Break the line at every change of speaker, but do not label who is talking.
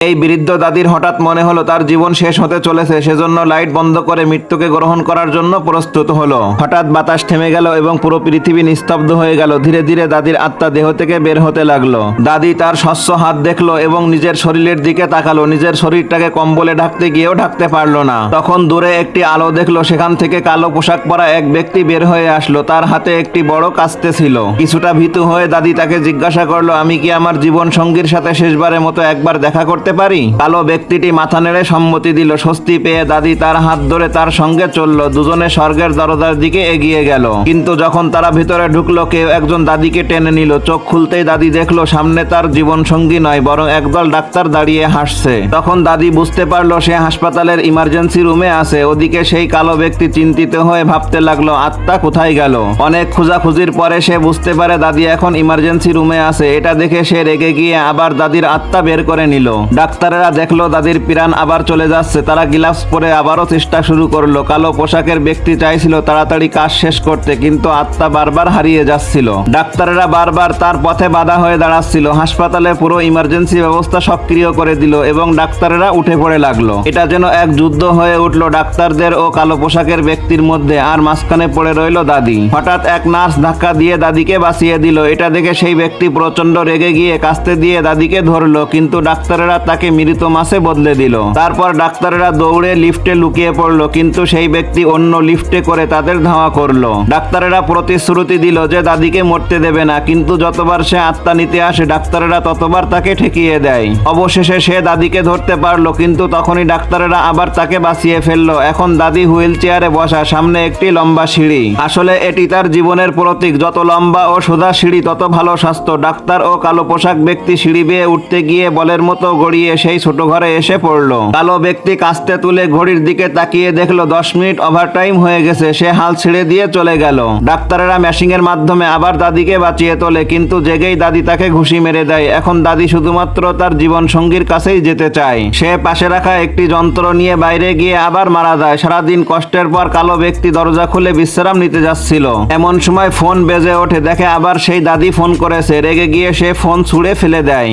এই বৃদ্ধ দাদির হঠাৎ মনে হলো তার জীবন শেষ হতে চলেছে, সেজন্য লাইট বন্ধ করে মৃত্যুকে গ্রহণ করার জন্য প্রস্তুত হলো। হঠাৎ বাতাস থেমে গেল এবং পুরো পৃথিবী নিস্তব্ধ হয়ে গেল। ধীরে ধীরে দাদির আত্মা দেহ থেকে বের হতে লাগল। দাদি তার স্বচ্ছ হাত দেখল এবং নিজের শরীরের দিকে তাকালো। নিজের শরীরটাকে কম্বলে ঢাকতে গিয়েও ঢাকতে পারল না। তখন দূরে একটি আলো দেখল, সেখান থেকে কালো পোশাক পরা এক ব্যক্তি বের হয়ে আসলো। তার হাতে একটি বড় কাস্তে ছিল। কিছুটা ভীতু হয়ে দাদি তাকে জিজ্ঞাসা করল, আমি কি আমার জীবন সঙ্গীর সাথে শেষবারের মতো একবার দেখা করতে পারি? কালো ব্যক্তিটি মাথা নেড়ে সম্মতি দিল। স্বস্তি পেয়ে দাদি তার হাত ধরে তার সঙ্গে চলল। দুজনে স্বর্গের দরজার দিকে এগিয়ে গেল। কিন্তু যখন তারা ভিতরে ঢুকলো, কেউ একজন দাদিকে টেনে নিল। চোখ খুলতেই দাদি দেখল, সামনে তার জীবন সঙ্গী নয়, বরং একদল ডাক্তার দাঁড়িয়ে হাসছে। তখন দাদি বুঝতে পারল, সে হাসপাতালের ইমার্জেন্সি রুমে আছে। ওদিকে সেই কালো ব্যক্তি চিন্তিত হয়ে ভাবতে লাগল, আত্মা কোথায় গেল? অনেক খোঁজাখুঁজির পরে সে বুঝতে পারে দাদি এখন ইমার্জেন্সি রুমে আছে। এটা দেখে সে রেগে গিয়ে আবার দাদির আত্মা বের করে নিল। ডাক্তারেরা দেখল দাদির পিরান আবার চলে যাচ্ছে। তারা গ্লাভস পরে আবারও চেষ্টা শুরু করল। কালো পোশাকের ব্যক্তি চাইছিল তাড়াতাড়ি কাজ শেষ করতে, কিন্তু আত্মা বারবার হারিয়ে যাচ্ছিল। ডাক্তারেরা বারবার তার পথে বাধা হয়ে দাঁড়াচ্ছিল। হাসপাতালে পুরো ইমার্জেন্সি ব্যবস্থা সক্রিয় করে দিল এবং ডাক্তারেরা উঠে পড়ে লাগল। এটা যেন এক যুদ্ধ হয়ে উঠল ডাক্তারদের ও কালো পোশাকের ব্যক্তির মধ্যে। আর মাঝখানে পড়ে রইল দাদি। হঠাৎ এক নার্স ধাক্কা দিয়ে দাদিকে বাঁচিয়ে দিল। এটা দেখে সেই ব্যক্তি প্রচণ্ড রেগে গিয়ে কাস্তে দিয়ে দাদিকে ধরলো, কিন্তু ডাক্তারেরা তাকে মৃত মাসে বদলে দিল। তারপর ডাক্তারেরা দৌড়ে লিফটে লুকিয়ে পড়ল, কিন্তু সেই ব্যক্তি অন্য লিফটে করে তাদের ধাওয়া করল। ডাক্তারেরা প্রতিশ্রুতি দিল যে দাদিকে মরতে দেবে না, কিন্তু যতবার সে আত্মা নিতে আসে, ডাক্তারেরা ততবার তাকে ঠেকিয়ে দেয়। অবশেষে সে দাদিকে ধরতে পারল, কিন্তু তখনই ডাক্তারেরা আবার তাকে বাঁচিয়ে ফেলল। এখন দাদি হুইল চেয়ারে বসা, সামনে একটি লম্বা সিঁড়ি। আসলে এটি তার জীবনের প্রতীক, যত লম্বা ও সোজা সিঁড়ি, তত ভালো স্বাস্থ্য। ডাক্তার ও কালো পোশাক ব্যক্তি সিঁড়ি বেয়ে উঠতে গিয়ে বলের মতো গড়িয়ে সেই ছোট ঘরে এসে পড়ল। কালো ব্যক্তি কাস্তে তুলে ঘড়ির দিকে তাকিয়ে দেখল, দশ মিনিট ওভারটাইম হয়ে গেছে, সে হাল ছেড়ে দিয়ে চলে গেল। ডাক্তারেরা মেশিং এর মাধ্যমে আবার দাদিকে বাঁচিয়ে তোলে, কিন্তু জেগেই দাদি তাকে ঘুষি মেরে দেয়। এখন দাদি শুধুমাত্র তার জীবন সঙ্গীর কাছেই যেতে চায়। সে পাশে রাখা একটি যন্ত্র নিয়ে বাইরে গিয়ে আবার মারা যায়। সারাদিন কষ্টের পর কালো ব্যক্তি দরজা খুলে বিশ্রাম নিতে যাচ্ছিল। এমন সময় ফোন বেজে ওঠে, দেখে আবার সেই দাদি ফোন করেছে। রেগে গিয়ে সে ফোন ছুঁড়ে ফেলে দেয়।